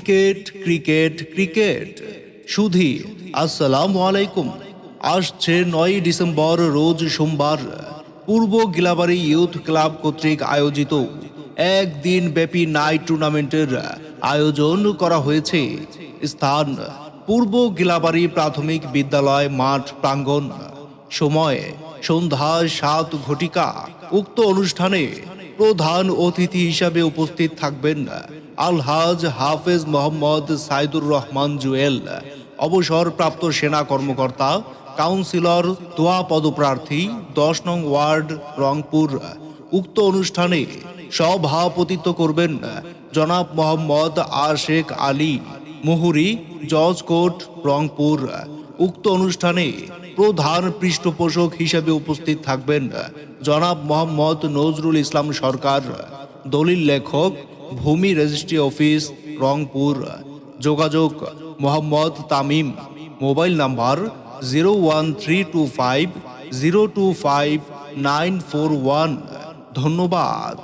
Cricket cricket cricket. সুধি, আসসালামু আলাইকুম। আসছে নয় ডিসেম্বর, রোজ সোমবার। পূর্ব গিলাবাড়ি ইউথ ক্লাব কর্তৃক আয়োজিত একদিন ব্যাপী নাইট টুর্নামেন্টের আয়োজন করা হয়েছে। স্থান, পূর্ব গিলাবাড়ি প্রাথমিক বিদ্যালয় মাঠ প্রাঙ্গণ। সময়, সন্ধ্যা সাত ঘটিকা। উক্ত অনুষ্ঠানে প্রধান অতিথি হিসাবে উপস্থিত থাকবেন আলহাজ হাফেজ মোহাম্মদ সাইদুর রহমান জুয়েল, অবসরপ্রাপ্ত সেনা কর্মকর্তা, কাউন্সিলর, দোয়া পদপ্রার্থী, দশ নং ওয়ার্ড, রংপুর। উক্ত অনুষ্ঠানে সভাপতিত্ব করবেন জনাব মোহাম্মদ আশেক আলী, মুহুরি জজ কোর্ট রংপুর। উক্ত অনুষ্ঠানে প্রধান পৃষ্ঠপোষক হিসেবে উপস্থিত থাকবেন জনাব মোহাম্মদ নজরুল ইসলাম সরকার, দলিল লেখক, ভূমি রেজিস্ট্রি অফিস, রংপুর। যোগাযোগ Mohammad Tamim, mobile number zero one three two five zero two five nine four one. ধন্যবাদ।